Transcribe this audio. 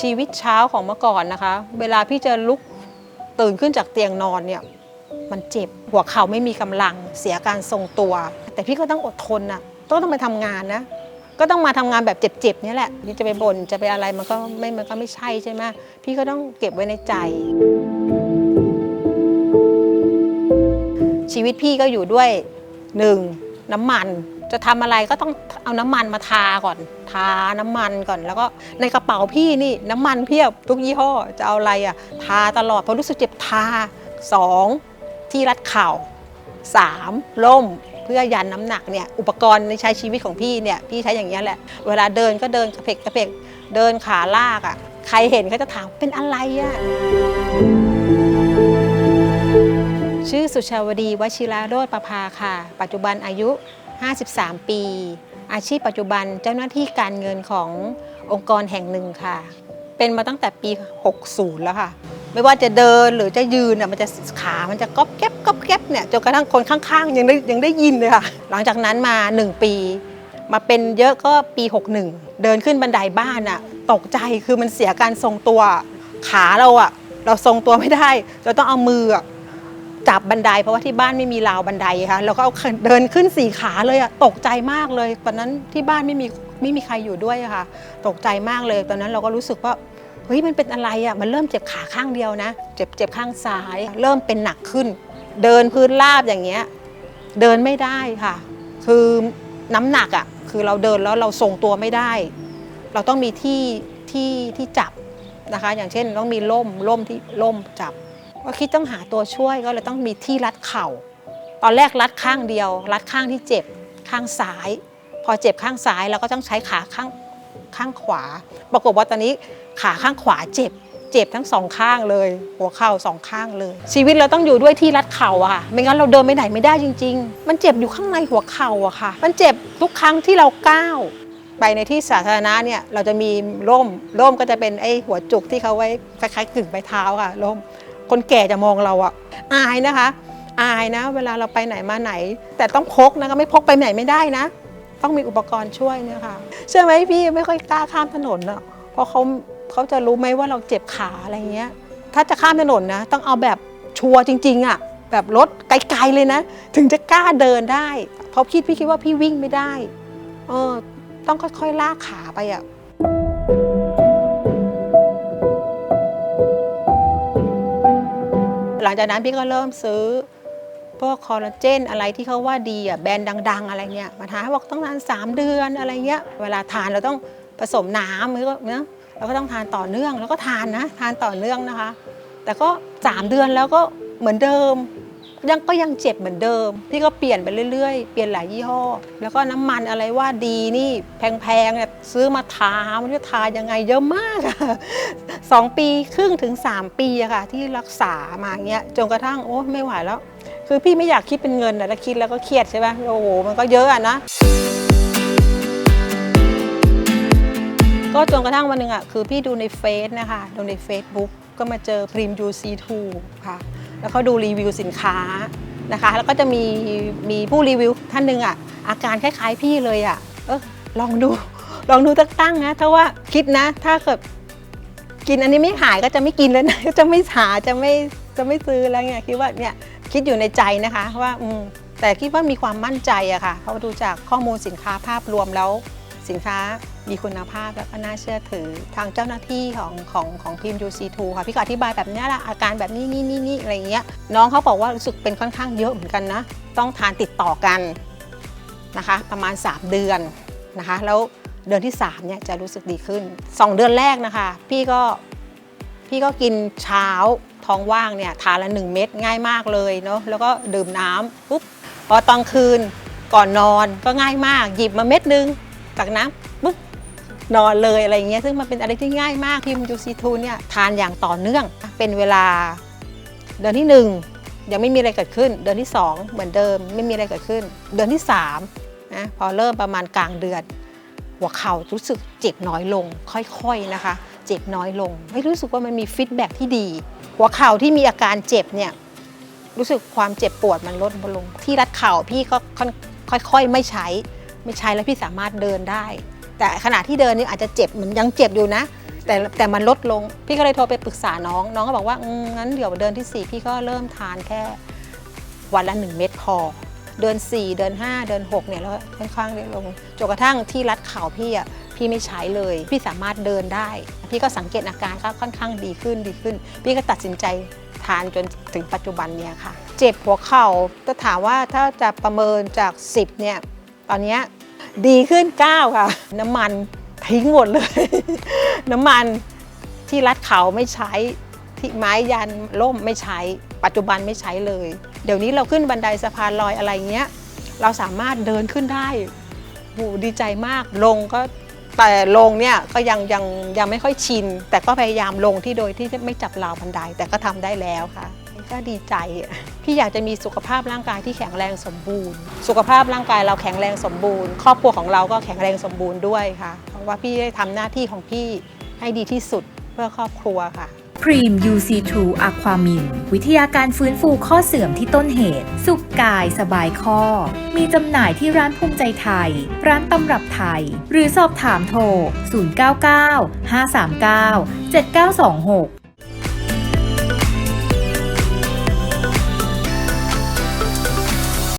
ชีวิตเช้าของเมื่อก่อนนะคะ เวลาพี่จะลุกตื่นขึ้นจากเตียงนอนเนี่ยมันเจ็บหัวเข่าไม่มีกำลังเสียการทรงตัว แต่พี่ก็ต้องอดทนนะต้องต้องไปทำงานนะ ก็ต้องมาทำงานแบบเจ็บๆเนี่ยแหละนี่จะไปบ่นจะไปอะไรมันก็ไม่มันก็ไม่ใช่ใช่ไหมพี่ก็ต้องเก็บไว้ในใจ ชีวิตพี่ก็อยู่ด้วยหนึ่งน้ำมัน จะทำอะไรก็ต้องเอาน้ำมันมาทาก่อน ทาน้ำมันก่อน แล้วก็ในกระเป๋าพี่นี่น้ำมันเพียบทุกยี่ห้อจะเอาอะไรอะทาตลอดเพราะรู้สึกเจ็บทาสองที่รัดเข่าสามล่มเพื่อยันน้ำหนักเนี่ยอุปกรณ์ในใช้ชีวิตของพี่เนี่ยพี่ใช้อย่างนี้แหละ เวลาเดินก็เดินกระเพกกระเพกเดินขาลากอะใครเห็นก็จะถามเป็นอะไรอะชื่อสุชาวดีวชิราโรธประภาค่ะ ปัจจุบันอายุ 53 ปี อาชีพปัจจุบันเจ้าหน้าที่การเงินขององค์กรแห่งหนึ่งค่ะ เป็นมาตั้งแต่ปี 60 แล้วค่ะ ไม่ว่าจะเดินหรือจะยืนอะมันจะขา มันจะก๊อบแก๊บก๊อบแก๊บเนี่ยจนกระทั่งคนข้างๆ ยังได้ยังได้ยินเลยค่ะ หลังจากนั้นมา 1 ปี มาเป็นเยอะก็ปี 61 เดินขึ้นบันไดบ้านอะตกใจคือมันเสียการทรงตัวขาเราอะเราทรงตัวไม่ได้ เราต้องเอามืออะ จับบันไดเพราะว่าที่บ้านไม่มีราวบันไดค่ะแล้วก็เอาเดินขึ้นสี่ขาเลยอะตกใจมากเลยตอนนั้นที่บ้านไม่มีไม่มีใครอยู่ด้วยค่ะ ตกใจมากเลย ตอนนั้นเราก็รู้สึกว่าเฮ้ยมันเป็นอะไรอะมันเริ่มเจ็บขาข้างเดียวนะ เจ็บเจ็บข้างซ้าย เริ่มเป็นหนักขึ้น เดินพื้นราบอย่างเงี้ยเดินไม่ได้ค่ะ คือน้ำหนักอะคือเราเดินแล้วเราทรงตัวไม่ได้ เราต้องมีที่ที่ที่จับนะคะ อย่างเช่นต้องมีล่มล่มที่ล่มจับ ก็คิดต้องหาตัวช่วยก็เลยต้องมีที่รัดเข่า ตอนแรกรัดข้างเดียว รัดข้างที่เจ็บข้างซ้าย พอเจ็บข้างซ้ายเราก็ต้องใช้ขาข้างข้างขวา ปรากฏว่าตอนนี้ขาข้างขวาเจ็บ เจ็บทั้งสองข้างเลย หัวเข่าสองข้างเลย ชีวิตเราต้องอยู่ด้วยที่รัดเข่าอะค่ะไม่งั้นเราเดินไปไหนไม่ได้จริง ๆ มันเจ็บอยู่ข้างในหัวเข่าอะค่ะ มันเจ็บทุกครั้งที่เราก้าวไปในที่สาธารณะเนี่ยเราจะมีร่มร่มก็จะเป็นไอ้หัวจุกที่เขาไว้คล้ายๆกึ่งใบเท้าค่ะร่ม คนแก่จะมองเราอะอายนะคะ อายนะ เวลาเราไปไหนมาไหน แต่ต้องพกนะคะไม่พกไปไหนไม่ได้นะ ต้องมีอุปกรณ์ช่วยเนี่ยค่ะเชื่อไหมพี่ไม่ค่อยกล้าข้ามถนนอะเพราะเขาเขาจะรู้ไหมว่าเราเจ็บขาอะไรเงี้ย ถ้าจะข้ามถนนนะ ต้องเอาแบบชัวร์จริง ๆอะแบบรถไกลๆเลยนะ ถึงจะกล้าเดินได้ เพราะพี่พี่คิดว่าพี่วิ่งไม่ได้เออต้องค่อยๆลากขาไปอะ หลังจากนั้นพี่ก็เริ่มซื้อพวกคอลลาเจนอะไรที่เขาว่าดีอะแบรนด์ดัง ๆ อะไรเงี้ยมาทานเขาบอกต้องทาน3 เดือนอะไรเงี้ยเวลาทานเราต้องผสมน้ำแล้วก็เนาะเราก็ต้องทานต่อเนื่องแล้วก็ทานนะ ทานต่อเนื่องนะคะ แต่ก็ 3 เดือนแล้วก็เหมือนเดิม ยังก็ยังเจ็บเหมือนเดิม พี่ก็เปลี่ยนไปเรื่อยๆ เปลี่ยนหลายยี่ห้อ แล้วก็น้ำมันอะไรว่าดีนี่แพงๆเนี่ยซื้อมาทามันจะทายังไงเยอะมากอะสองปีครึ่งถึง 3 ปีอะค่ะ ที่รักษามาเงี้ยจนกระทั่งโอ้ไม่ไหวแล้ว คือพี่ไม่อยากคิดเป็นเงินแต่ถ้าคิดแล้วก็เครียดใช่ไหมโอ้โหมันก็เยอะอะนะ ก็จนกระทั่งวันหนึ่งอะคือพี่ดูในเฟซนะคะดูใน Facebook ก็มาเจอพรีม UC2 ค่ะ แล้วเขาดูรีวิวสินค้านะคะ แล้วก็จะมีมีผู้รีวิวท่านหนึ่งอะอาการคล้ายๆพี่เลยอะเออลองดูลองดูตั้งตั้งนะถ้าว่าคิดนะ ถ้าเกิดกินอันนี้ไม่หายก็จะไม่กินแล้วนะจะไม่หาจะไม่จะไม่ซื้อแล้วเนี่ยคิดว่าเนี่ยคิดอยู่ในใจนะคะว่าอืมแต่คิดว่ามีความมั่นใจอะค่ะเพราะดูจากข้อมูลสินค้าภาพรวมแล้วสินค้า มีคุณภาพแล้วก็น่าเชื่อถือทางเจ้าหน้าที่ของของของพิมพ์ UC2 ค่ะพี่ก็อธิบายแบบนี้แหละอาการแบบนี้นี่นี่นี่อะไรเงี้ยน้องเขาบอกว่ารู้สึกเป็นค่อนข้างเยอะเหมือนกันนะ ต้องทานติดต่อกันนะคะประมาณ 3 เดือนนะคะแล้วเดือนที่3เนี่ยจะรู้สึกดีขึ้น 2 เดือนแรกนะคะ พี่ก็พี่ก็กินเช้าท้องว่างเนี่ยทานละ 1 เม็ดง่ายมากเลยเนาะแล้วก็ดื่มน้ำปุ๊บพอตอนคืนก่อนนอนก็ง่ายมาก หยิบมาเม็ดนึงตักน้ำ นอนเลยอะไรอย่างเงี้ยซึ่งมันเป็นอะไรที่ง่ายมากพิมยูซีทูเนี่ยทานอย่างต่อเนื่องเป็นเวลา เดือนที่ 1 ยังไม่มีอะไรเกิดขึ้น เดือนที่ 2 เหมือนเดิมไม่มีอะไรเกิดขึ้น เดือนที่3นะพอเริ่มประมาณกลางเดือน หัวเข่ารู้สึกเจ็บน้อยลง ค่อยๆนะคะ เจ็บน้อยลงไม่รู้สึกว่ามันมีฟีดแบ็กที่ดี หัวเข่าที่มีอาการเจ็บเนี่ยรู้สึกความเจ็บปวดมันลดลง ที่รัดเข่าพี่ก็ค่อยๆไม่ใช้ ไม่ใช้แล้วพี่สามารถเดินได้ แต่ขณะที่เดินนี่อาจจะเจ็บเหมือนยังเจ็บอยู่นะ แต่แต่มันลดลง พี่ก็เลยโทรไปปรึกษาน้อง น้องก็บอกว่างั้นเดี๋ยวเดินที่ 4 พี่ก็เริ่มทานแค่วันละ 1 เม็ดพอ เดิน 4 เดิน 5 เดิน 6 เนี่ยแล้วค่อนข้างเล็กลงจนกระทั่งที่รัดเข่าพี่อะพี่ไม่ใช้เลย พี่สามารถเดินได้ พี่ก็สังเกตอาการก็ค่อนข้างดีขึ้นดีขึ้น พี่ก็ตัดสินใจทานจนถึงปัจจุบันเนี่ยค่ะ เจ็บหัวเข่าจะถามว่าถ้าจะประเมินจาก 10เนี่ยตอนเนี้ย ดีขึ้น 9 ค่ะ น้ำมันทิ้งหมดเลย น้ำมันที่รัดเขาไม่ใช้ที่ไม้ยันล่มไม่ใช้ ปัจจุบันไม่ใช้เลย เดี๋ยวนี้เราขึ้นบันไดสะพานลอยอะไรเงี้ย เราสามารถเดินขึ้นได้โหดีใจมากลงก็แต่ลงเนี่ยก็ยังยังยังไม่ค่อยชิน แต่ก็พยายามลงที่โดยที่ไม่จับราวบันไดแต่ก็ทำได้แล้วค่ะ ก็ดีใจอะพี่อยากจะมีสุขภาพร่างกายที่แข็งแรงสมบูรณ์ สุขภาพร่างกายเราแข็งแรงสมบูรณ์ ครอบครัวของเราก็แข็งแรงสมบูรณ์ด้วยค่ะ เพราะว่าพี่ได้ทำหน้าที่ของพี่ให้ดีที่สุดเพื่อครอบครัวค่ะครีม UC2 Aquamin วิทยาการฟื้นฟูข้อเสื่อมที่ต้นเหตุ สุขกายสบายข้อ มีจำหน่ายที่ร้านภูมิใจไทย ร้านตำรับไทย หรือสอบถามโทร 099 539 7926